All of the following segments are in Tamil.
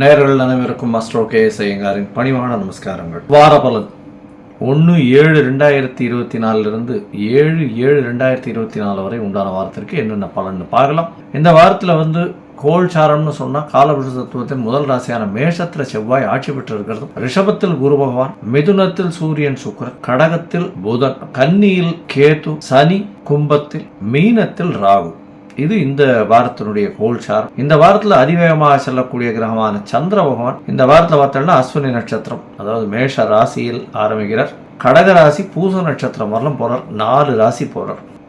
நேர்கள் அனைவருக்கும் மாஸ்டர் கே எஸ் ஐயங்காரின் பணிவான நமஸ்காரங்கள். வார பலன். ஒன்று ஏழு ரெண்டாயிரத்தி இருபத்தி நாலுலேருந்து ஏழு ஏழு ரெண்டாயிரத்தி இருபத்தி நாலு வரை உண்டான வாரத்திற்கு என்னென்ன பலன்னு பார்க்கலாம். இந்த வாரத்தில் வந்து கோல் சாரம்னு சொன்னால் காலபுருஷ தத்துவத்தின் முதல் ராசியான மேஷத்தில் செவ்வாய் ஆட்சி பெற்று ரிஷபத்தில் குரு பகவான் மிதுனத்தில் சூரியன் சுக்கிரன் கடகத்தில் புதன் கன்னியில் கேது சனி கும்பத்தில் மீனத்தில் ராகு. இது இந்த வாரத்தினுடைய கோல்சாரம். இந்த வாரத்தில் அதிவேகமாக செல்லக்கூடிய கிரகமான சந்திர பகவான் இந்த வாரத்தில் பார்த்தோம்னா அஸ்வினி நட்சத்திரம் அதாவது மேஷ ராசியில் ஆரம்பிக்கிறார். கடக ராசி பூச நட்சத்திரம் வரலாம் போறார். நாலு ராசி போறார்.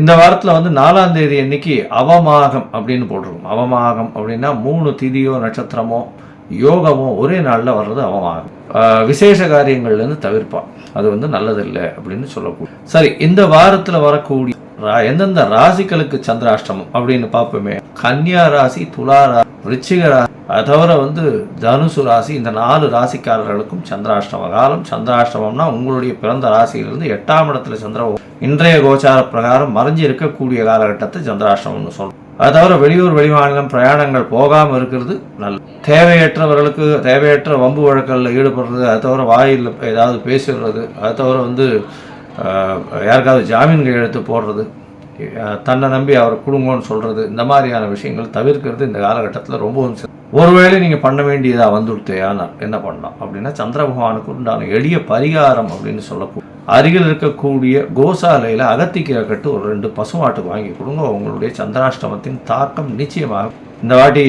இந்த வாரத்தில் வந்து நாலாம் தேதி அன்னைக்கு அவமாகம் அப்படின்னு போட்டிருக்கோம். அவமாகம் அப்படின்னா மூணு திதியோ நட்சத்திரமோ யோகமோ ஒரே நாளில் வர்றது அவமாகம். விசேஷ காரியங்கள்லேருந்து தவிர்ப்பான். அது வந்து நல்லதில்லை அப்படின்னு சொல்லக்கூடிய சரி இந்த வாரத்தில் வரக்கூடிய எந்தெந்த ராசிகளுக்கு சந்திராஷ்டமம் அப்படின்னு பார்ப்போமே. கன்னியா ராசி துலா ராசி விருச்சிக ராசி தவிர வந்து தனுசு ராசி இந்த நாலு ராசிக்காரர்களுக்கும் சந்திராஷ்டம காலம். சந்திராஷ்டமம்னா உங்களுடைய பிறந்த ராசியிலிருந்து எட்டாம் இடத்துல சந்திர இன்றைய கோச்சார பிரகாரம் மறைஞ்சு இருக்கக்கூடிய காலகட்டத்தை சந்திராஷ்டமம்னு சொல்றோம். அது தவிர வெளியூர் வெளிமாநிலம் பிரயாணங்கள் போகாமல் இருக்கிறது நல்ல தேவையற்றவர்களுக்கு தேவையற்ற வம்பு வழக்கங்களில் ஈடுபடுறது அது தவிர வாயில் ஏதாவது பேசிடுறது அது தவிர வந்து யாருக்காவது ஜாமீன் கையெழுத்து போடுறது தன்னை நம்பி அவர் கொடுங்கன்னு சொல்கிறது இந்த மாதிரியான விஷயங்கள் தவிர்க்கிறது இந்த காலகட்டத்தில் ரொம்பவும் ஒருவேளை நீங்கள் பண்ண வேண்டியதாக வந்துடுத்தே என்ன பண்ணலாம்? அப்படின்னா சந்திர பகவானுக்கு உண்டான எளிய பரிகாரம் அப்படின்னு சொல்லக்கூடிய அருகில் இருக்கக்கூடிய கோசாலையில் அகத்திக்கீரை கட்டு ஒரு ரெண்டு பசுமாட்டுக்கு வாங்கி கொடுங்க உங்களுடைய சந்திராஷ்டமத்தின் தாக்கம் நிச்சயமாக. இந்த வாட்டி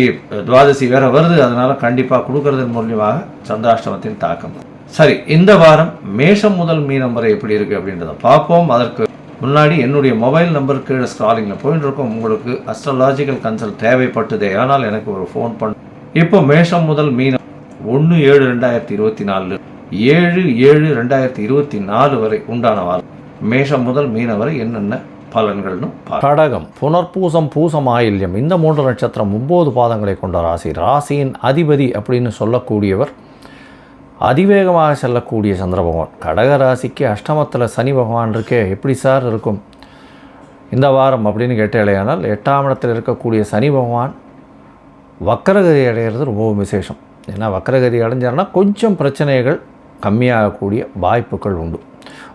துவாதசி வேற வருது அதனால கண்டிப்பாக கொடுக்கறதன் மூலியமாக சந்திராஷ்டமத்தின் தாக்கம். சரி இந்த வாரம் மேஷம் முதல் மீனம் வரை எப்படி இருக்கு அப்படின்றத பார்ப்போம். அதற்கு முன்னாடி என்னுடைய மொபைல் நம்பர் கீழே ஸ்க்ராலிங்கில் போயிட்டு இருக்கோம் உங்களுக்கு அஸ்ட்ராலாஜிக்கல் கன்சல்ட் தேவைப்பட்டதே. ஆனால் எனக்கு ஒரு ஃபோன் பண்ண இப்போ மேஷம் முதல் மீனம் ஒன்று ஏழு ரெண்டாயிரத்தி இருபத்தி நாலு ஏழு ஏழு ரெண்டாயிரத்தி இருபத்தி நாலு வரை உண்டான வாரம். மேஷம் முதல் மீனம் வரை என்னென்ன பலன்கள்னு கடகம் புனர்பூசம் பூசம் ஆயில்யம் இந்த மூன்று நட்சத்திரம் ஒம்பது பாதங்களை கொண்ட ராசி. ராசியின் அதிபதி அப்படின்னு சொல்லக்கூடியவர் அதிவேகமாக செல்லக்கூடிய சந்திர பகவான் கடக ராசிக்கு அஷ்டமத்தில் சனி பகவான் இருக்கே எப்படி சார் இருக்கும்? இந்த வாரம் அப்படின்னு கேட்டாலேயானால் எட்டாம் இடத்தில் இருக்கக்கூடிய சனி பகவான் வக்கரகதி அடைகிறது ரொம்பவும் விசேஷம். ஏன்னா வக்கரகதி அடைஞ்சாருன்னா கொஞ்சம் பிரச்சனைகள் கம்மியாகக்கூடிய வாய்ப்புகள் உண்டு.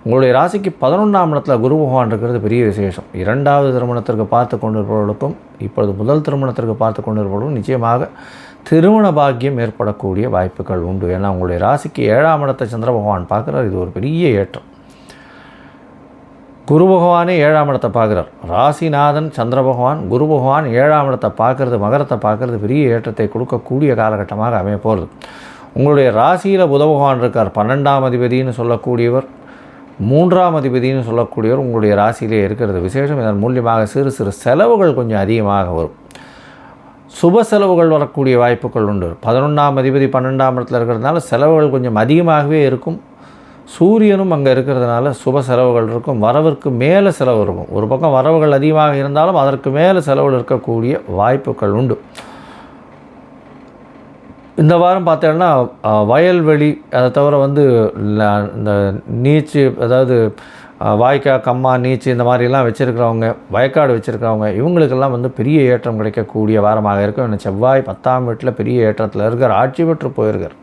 உங்களுடைய ராசிக்கு பதினொன்றாம் இடத்துல குரு பகவான் இருக்கிறது பெரிய விசேஷம். இரண்டாவது திருமணத்திற்கு பார்த்து கொண்டிருப்பவர்களுக்கும் இப்பொழுது முதல் திருமணத்திற்கு பார்த்து கொண்டிருப்பவர்களும் நிச்சயமாக திருமண பாக்கியம் ஏற்படக்கூடிய வாய்ப்புகள் உண்டு. ஏன்னா உங்களுடைய ராசிக்கு ஏழாம் இடத்தை சந்திர பகவான் பார்க்குறார். இது ஒரு பெரிய ஏற்றம். குரு பகவானே ஏழாம் இடத்தை பார்க்குறார். ராசிநாதன் சந்திர பகவான் குரு பகவான் ஏழாம் இடத்தை பார்க்கறது மகரத்தை பார்க்கறது பெரிய ஏற்றத்தை கொடுக்கக்கூடிய காலகட்டமாக அமைய போகிறது உங்களுடைய ராசியில் புத பகவான் இருக்கார். பன்னெண்டாம் அதிபதினு சொல்லக்கூடியவர் மூன்றாம் அதிபதினு சொல்லக்கூடியவர் உங்களுடைய ராசியிலே இருக்கிறது. விசேஷம் இதன் மூலியமாக சிறு சிறு செலவுகள் கொஞ்சம் அதிகமாக வரும். சுப செலவுகள் வரக்கூடிய வாய்ப்புகள் உண்டு. பதினொன்றாம் அதிபதி பன்னெண்டாம் இடத்துல இருக்கிறதுனால செலவுகள் கொஞ்சம் அதிகமாகவே இருக்கும். சூரியனும் அங்கே இருக்கிறதுனால சுப செலவுகள் இருக்கும். வரவிற்கு மேலே செலவு இருக்கும். ஒரு பக்கம் வரவுகள் அதிகமாக இருந்தாலும் அதற்கு மேலே செலவுகள் இருக்கக்கூடிய வாய்ப்புகள் உண்டு. இந்த வாரம் பார்த்தோன்னா வயல்வெளி அதை தவிர வந்து இந்த நீச்சு அதாவது வாய்க்கால் வாய்க்கா கம்மா நீச்சு இந்த மாதிரிலாம் வச்சுருக்கிறவங்க வயக்காடு வச்சுருக்கிறவங்க இவங்களுக்கெல்லாம் வந்து பெரிய ஏற்றம் கிடைக்கக்கூடிய வாரமாக இருக்கும். இன்னும் செவ்வாய் பத்தாம் வீட்டில் பெரிய ஏற்றத்தில் இருக்கிற ஆட்சி பெற்று போயிருக்கார்.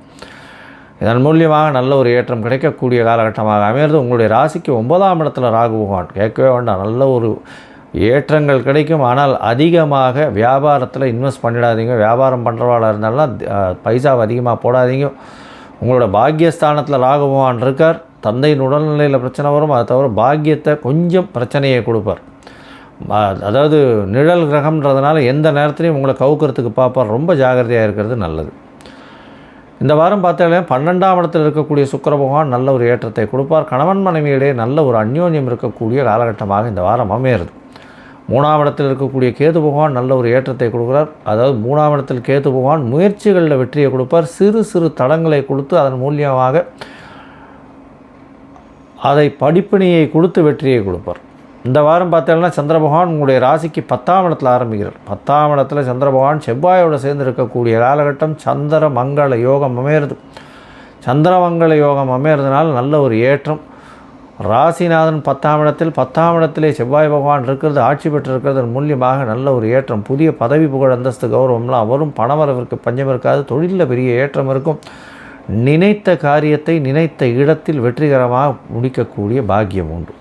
இதன் மூலியமாக நல்ல ஒரு ஏற்றம் கிடைக்கக்கூடிய காலகட்டமாக அமையிறது உங்களுடைய ராசிக்கு ஒன்பதாம் இடத்துல ராகு பகவான். கேட்கவே வேண்டாம். நல்ல ஒரு ஏற்றங்கள் கிடைக்கும். ஆனால் அதிகமாக வியாபாரத்தில் இன்வெஸ்ட் பண்ணிடாதீங்க. வியாபாரம் பண்ணுறவாளாக இருந்தாலும் பைசாவை அதிகமாக போடாதீங்க. உங்களோட பாக்கியஸ்தானத்தில் ராகு பகவான் இருக்கார். தந்தையின் உடல்நிலையில் பிரச்சனை வரும் அதை தவிர பாக்கியத்தை கொஞ்சம் பிரச்சனையை கொடுப்பார். அதாவது நிழல் கிரகம்ன்றதுனால எந்த நேரத்துலையும் உங்களை கவுக்கிறதுக்கு பார்ப்பார் ரொம்ப ஜாகிரதையாக இருக்கிறது நல்லது. இந்த வாரம் பார்த்தாலே பன்னெண்டாம் இடத்தில் இருக்கக்கூடிய சுக்கர பகவான் நல்ல ஒரு ஏற்றத்தை கொடுப்பார். கணவன் மனைவியிடையே நல்ல ஒரு அந்யோன்யம் இருக்கக்கூடிய காலகட்டமாக இந்த வாரம் அமையிறது. மூணாம் இடத்தில் இருக்கக்கூடிய கேது பகவான் நல்ல ஒரு ஏற்றத்தை கொடுக்குறார். அதாவது மூணாம் இடத்தில் கேது பகவான் முயற்சிகளில் வெற்றியை கொடுப்பார். சிறு சிறு தடங்களை கொடுத்து அதன் மூலியமாக அதை படிப்பினையை கொடுத்து வெற்றியை கொடுப்பார். இந்த வாரம் பார்த்தீங்கன்னா சந்திரபகவான் உங்களுடைய ராசிக்கு பத்தாம் இடத்துல ஆரம்பிக்கிறார். பத்தாம் இடத்துல சந்திரபகவான் செவ்வாயோடு சேர்ந்து இருக்கக்கூடிய காலகட்டம் சந்திர மங்கள யோகம் அமையிறது. சந்திரமங்கள யோகம் அமையிறதுனால நல்ல ஒரு ஏற்றம். ராசிநாதன் பத்தாம் இடத்தில் பத்தாம் இடத்திலே செவ்வாய் பகவான் இருக்கிறது ஆட்சி பெற்றிருக்கிறது மூலியமாக நல்ல ஒரு ஏற்றம். புதிய பதவி புகழ் அந்தஸ்து கௌரவம்லாம் வரும். பணவரவிற்கு பஞ்சம் இருக்காது. தொழிலில் பெரிய ஏற்றம் இருக்கும். நினைத்த காரியத்தை நினைத்த இடத்தில் வெற்றிகரமாக முடிக்கக்கூடிய பாக்கியம் உண்டு.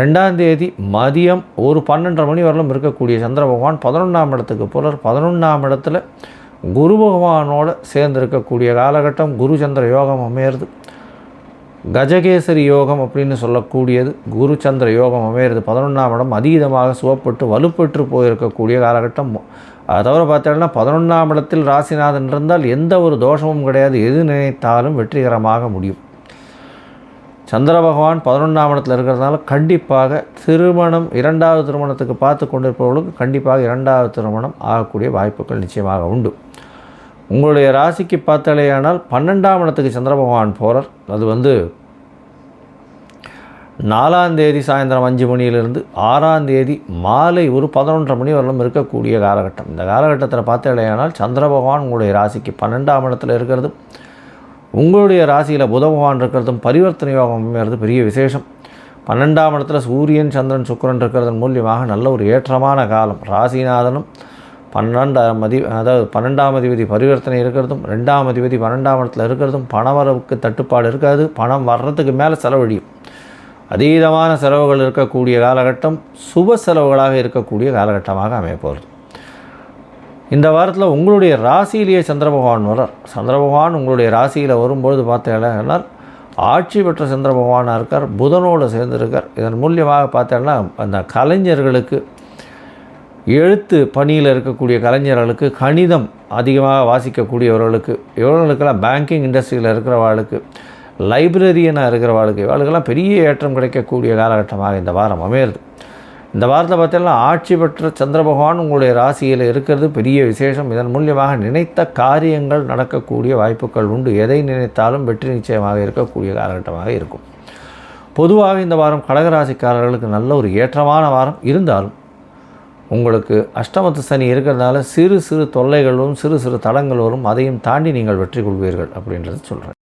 ரெண்டாம் தேதி மதியம் ஒரு பன்னெண்டரை மணி வரலும் இருக்கக்கூடிய சந்திர பகவான் பதினொன்றாம் இடத்துக்கு போகிறார் பதினொன்றாம் இடத்துல குரு பகவானோட சேர்ந்து இருக்கக்கூடிய காலகட்டம் குரு சந்திர யோகம் அமையிறது. கஜகேசரி யோகம் அப்படின்னு சொல்லக்கூடியது குரு சந்திர யோகம் அமையிறது. பதினொன்றாம் இடம் அதீதமாக சுவப்பட்டு வலுப்பெற்று போயிருக்கக்கூடிய காலகட்டம் அதை தவிர பார்த்தீங்கன்னா பதினொன்றாம் இடத்தில் ராசிநாதன் இருந்தால் எந்த ஒரு தோஷமும் கிடையாது. எது நினைத்தாலும் வெற்றிகரமாக முடியும். சந்திர பகவான் பதினொன்றாம் இடத்துல இருக்கிறதுனால கண்டிப்பாக திருமணம் இரண்டாவது திருமணத்துக்கு பார்த்து கொண்டிருப்பவர்களுக்கு கண்டிப்பாக இரண்டாவது திருமணம் ஆகக்கூடிய வாய்ப்புகள் நிச்சயமாக உண்டு. உங்களுடைய ராசிக்கு பார்த்தாலேயானால் பன்னெண்டாம் இடத்துக்கு சந்திர பகவான் போகிறார் அது வந்து நாலாம் தேதி சாயந்தரம் அஞ்சு மணியிலிருந்து ஆறாம் தேதி மாலை ஒரு பதினொன்றரை மணி வரலும் இருக்கக்கூடிய காலகட்டம். இந்த காலகட்டத்தில் பார்த்தாலேயானால் சந்திர பகவான் உங்களுடைய ராசிக்கு பன்னெண்டாம் இடத்துல இருக்கிறது உங்களுடைய ராசியில் புத பகவான் இருக்கிறதும் பரிவர்த்தனை யோகம் அமைகிறது பெரிய விசேஷம். பன்னெண்டாம் இடத்துல சூரியன் சந்திரன் சுக்கிரன் இருக்கிறதன் மூலியமாக நல்ல ஒரு ஏற்றமான காலம். ராசிநாதனும் பன்னெண்டாம் அதி அதாவது பன்னெண்டாம் அதிபதி பரிவர்த்தனை இருக்கிறதும் ரெண்டாம் அதிபதி பன்னெண்டாம் இடத்துல இருக்கிறதும் பணவரவுக்கு தட்டுப்பாடு இருக்காது. பணம் வர்றதுக்கு மேலே செலவழியும். அதீதமான செலவுகள் இருக்கக்கூடிய காலகட்டம் சுப செலவுகளாக இருக்கக்கூடிய காலகட்டமாக அமையப்போகிறது இந்த வாரத்தில் உங்களுடைய ராசியிலேயே சந்திர பகவான் வரார் சந்திர பகவான் உங்களுடைய ராசியில் வரும்பொழுது பார்த்தீங்கன்னா ஆட்சி பெற்ற சந்திர பகவானாக இருக்கார் புதனோடு சேர்ந்திருக்கார். இதன் மூலியமாக பார்த்தீங்கன்னா அந்த கலைஞர்களுக்கு எழுத்து பணியில் இருக்கக்கூடிய கலைஞர்களுக்கு கணிதம் அதிகமாக வாசிக்கக்கூடியவர்களுக்கு இவர்களுக்கெல்லாம் பேங்கிங் இண்டஸ்ட்ரியில் இருக்கிறவர்களுக்கு லைப்ரரியனாக வாழ்க்கை வாழ்க்கெல்லாம் பெரிய ஏற்றம் கிடைக்கக்கூடிய காலகட்டமாக இந்த வாரம் அமையிறது. இந்த வாரத்தில் பார்த்தீங்கன்னா ஆட்சி பெற்ற சந்திர பகவான் உங்களுடைய ராசியில் இருக்கிறது பெரிய விசேஷம். இதன் மூலியமாக நினைத்த காரியங்கள் நடக்கக்கூடிய வாய்ப்புகள் உண்டு. எதை நினைத்தாலும் வெற்றி நிச்சயமாக இருக்கக்கூடிய காலகட்டமாக இருக்கும். பொதுவாக இந்த வாரம் கடகராசிக்காரர்களுக்கு நல்ல ஒரு ஏற்றமான வாரம். இருந்தாலும் உங்களுக்கு அஷ்டமத்து சனி இருக்கிறதுனால சிறு சிறு தொல்லைகளும் சிறு சிறு தடங்கள் வரும் அதையும் தாண்டி நீங்கள் வெற்றி கொள்வீர்கள் அப்படின்றத சொல்கிறேன்